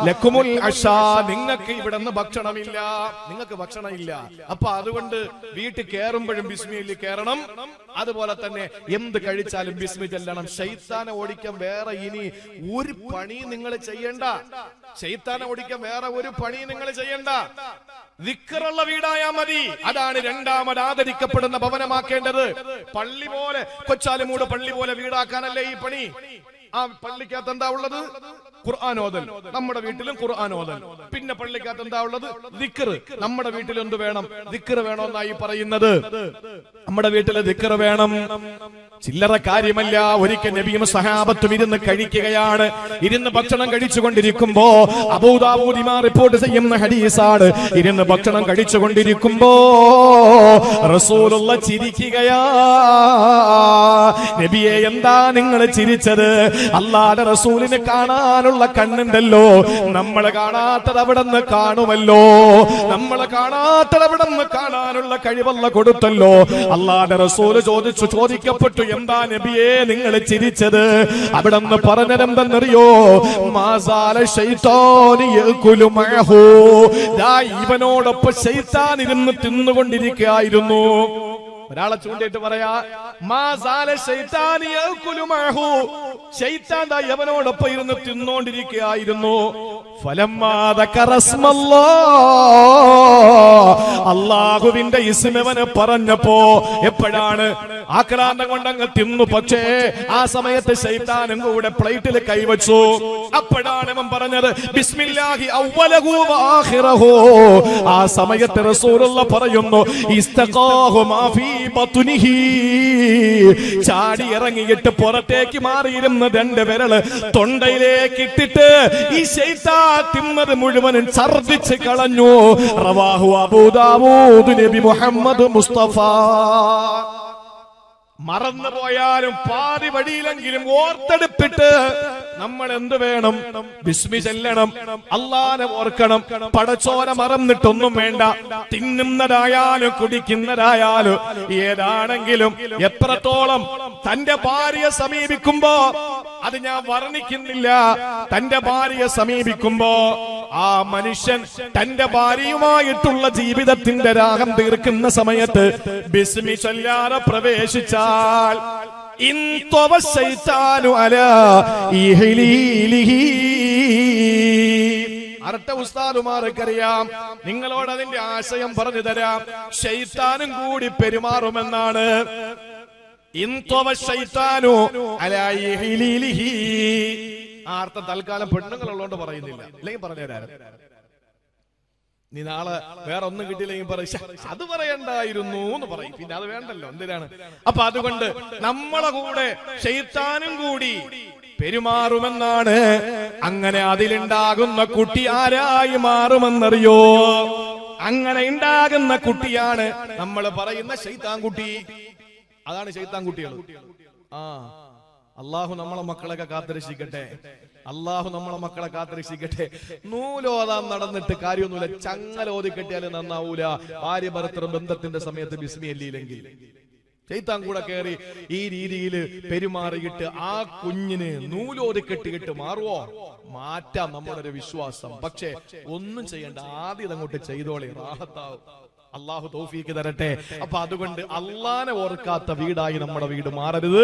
ലക്കുമുൽ അഷാ നിങ്ങൾക്ക് ഇവിടെ നിന്ന് ഭക്ഷണമില്ല. നിങ്ങൾക്ക് ഭക്ഷണമില്ല. അപ്പൊ അതുകൊണ്ട് വീട്ടിൽ കയറുമ്പോഴും ബിസ്മിയിൽ കയറണം അതുപോലെ തന്നെ എന്ത് കഴിച്ചാലും ബിസ്മി ചെല്ലണം. ശൈത്താനെ ഓടിക്കാൻ വേറെ ഇനി ഒരു പണി നിങ്ങൾ ചെയ്യണ്ട. ശൈത്താനെ ഓടിക്കാൻ വേറെ ഒരു പണി നിങ്ങൾ ചെയ്യണ്ട. ദിക്കറുള്ള വീടായാ മതി. അതാണ് രണ്ടാമത് ആദരിക്കപ്പെടുന്ന ഭവനമാക്കേണ്ടത്. പള്ളി പോലെ കൊച്ചാലുമൂട് പള്ളി പോലെ വീടാക്കാനല്ലേ ഈ പണി? ആ പള്ളിക്കകത്ത് എന്താ ഉള്ളത്? ഖുർആൻ ഓതൽ. നമ്മുടെ വീട്ടിലും ഖുർആൻ ഓതൽ. പിന്നെ പള്ളിക്കകത്ത് എന്താ ഉള്ളത്? ദിക്കർ നമ്മുടെ വീട്ടിൽ എന്ത് വേണം? ദിക്കർ വേണമെന്നായി പറയുന്നത്. നമ്മുടെ വീട്ടിലെ ദിക്കർ വേണം. ചില്ലറ കാര്യമല്ല. ഒരിക്കൽ നബിയും സഹാബത്തും ഇരുന്ന് കഴിക്കുകയാണ്. ഇരുന്ന് ഭക്ഷണം കഴിച്ചുകൊണ്ടിരിക്കുമ്പോ അബൂദാബൂദിമാ റിപ്പോർട്ട് ചെയ്യുന്ന ഹദീസാണ്. ഇരുന്ന് ഭക്ഷണം കഴിച്ചുകൊണ്ടിരിക്കുമ്പോ റസൂലുള്ള ചിരിക്കുകയാ. നബിയെ എന്താ നിങ്ങൾ ചിരിച്ചത്? അല്ലാതെ റസൂലിനെ കാണാനുള്ള കണ്ണുണ്ടല്ലോ. നമ്മൾ കാണാത്തത് അവിടെ നിന്ന് കാണുമല്ലോ. നമ്മൾ കാണാത്തത് അവിടെ നിന്ന് കാണാനുള്ള കഴിവല്ല കൊടുത്തല്ലോ. അല്ലാതെ റസൂൽ ചോദിച്ചു ചോദിക്കപ്പെട്ടു എന്താ നബിയെ നിങ്ങൾ ചിരിച്ചത്? അവിടെ നിന്ന് പറഞ്ഞതെന്തെന്നറിയോ മാസാല ഇവനോടൊപ്പം ശൈത്താൻ ഇരുന്ന് തിന്നുകൊണ്ടിരിക്കുകയായിരുന്നു. ഒരാളെ ചൂണ്ടിയിട്ട് പറയാ മാസാല ശൈത്താനി യഅ്കുലു ദാ യവനോടൊപ്പം ഇരുന്ന് തിന്നോണ്ടിരിക്കുകയായിരുന്നു. അള്ളാഹുവിന്റെ ഇസ്മവന് പറഞ്ഞപ്പോ എപ്പോഴാണ് ആക്രാന്തം കൊണ്ടങ്ങ് തിന്നു. പക്ഷേ ആ സമയത്ത് ശൈത്താനും കൂടെ പ്ലേറ്റിൽ കൈവച്ചു. അപ്പോഴാണ് അവൻ പറഞ്ഞത് ബിസ്മില്ലാഹി ആ സമയത്ത് റസൂലുള്ള പറയുന്നു മാഫി ചാടി ഇറങ്ങിയിട്ട് പുറത്തേക്ക് മാറിയിരുന്ന രണ്ട് വിരൾ തൊണ്ടയിലേക്ക് ഇട്ടിട്ട് ഈ ശൈതാ തിന്നത് മുഴുവനും ഛർദിച്ച് കളഞ്ഞു. റവാഹു അബൂദാവൂദ് നബി മുഹമ്മദ് മുസ്തഫ. മറന്നു പോയാലും പാതി വഴിയിലെങ്കിലും ഓർത്തെടുപ്പിട്ട് നമ്മൾ എന്ത് വേണം? ബിസ്മി ചെല്ലണം. അള്ളാനെ ഓർക്കണം. പടച്ചോര മറന്നിട്ടൊന്നും വേണ്ട. തിന്നുന്നതായാലും കുടിക്കുന്നതായാലും ഏതാണെങ്കിലും എത്രത്തോളം തന്റെ ഭാര്യയെ സമീപിക്കുമ്പോ അത് ഞാൻ വർണിക്കുന്നില്ല. തന്റെ ഭാര്യയെ സമീപിക്കുമ്പോ ആ മനുഷ്യൻ തന്റെ ഭാര്യയുമായിട്ടുള്ള ജീവിതത്തിന്റെ രാഗം തീർക്കുന്ന സമയത്ത് ബിസ്മി ചൊല്ലാതെ പ്രവേശിച്ചാൽ ഉസ്താദുമാർക്കറിയാം. നിങ്ങളോട് അതിന്റെ ആശയം പറഞ്ഞു തരാം. ശൈത്താനും കൂടി പെരുമാറുമെന്നാണ്. ആ അർത്ഥം തൽക്കാലം പെണ്ണുങ്ങളുള്ളതുകൊണ്ട് പറയുന്നില്ല. അല്ലെങ്കിൽ പറഞ്ഞുതരാം. നീ നാളെ വേറെ ഒന്നും കിട്ടിയില്ലെങ്കിൽ "ശ്ശെ, അത് പറയണ്ടായിരുന്നു എന്ന് പറയും. പിന്നെ അത് വേണ്ടല്ലോ എന്തിനാണ്? അപ്പൊ അതുകൊണ്ട് നമ്മളെ കൂടെ ഷെയ്ത്താനും കൂടി പെരുമാറുമെന്നാണ്. അങ്ങനെ അതിലുണ്ടാകുന്ന കുട്ടി ആരായി മാറുമെന്നറിയോ? അങ്ങനെ ഉണ്ടാകുന്ന കുട്ടിയാണ് നമ്മൾ പറയുന്ന ഷെയ്ത്താൻ കുട്ടി. അതാണ് ഷെയ്ത്താൻ കുട്ടികൾ ആ. അള്ളാഹു നമ്മളെ മക്കളൊക്കെ കാത്തിരക്ഷിക്കട്ടെ. അള്ളാഹു നമ്മളെ മക്കളെ കാത്തിരക്ഷിക്കട്ടെ. നൂലോതാം നടന്നിട്ട് കാര്യമൊന്നുമില്ല. ചങ്ങലോതി കെട്ടിയാലും നന്നാവൂല. ഭാര്യ ഭർത്തൃ ബന്ധത്തിന്റെ സമയത്ത് ബിസ്മി അല്ലിയില്ലെങ്കിൽ. ചെയ്ത്താൻ കൂടെ കയറി ഈ രീതിയിൽ പെരുമാറിയിട്ട് ആ കുഞ്ഞിന് നൂലോതി കെട്ടിയിട്ട് മാറുവോ? മാറ്റാം നമ്മുടെ ഒരു വിശ്വാസം. പക്ഷെ ഒന്നും ചെയ്യണ്ട. ആദ്യം അങ്ങോട്ട് ചെയ്തോളി. റാഹത്താവും. അള്ളാഹു തോഫീക്ക് തരട്ടെ. അപ്പൊ അതുകൊണ്ട് അള്ളാനെ ഓർക്കാത്ത വീടായി നമ്മുടെ വീട് മാറരുത്.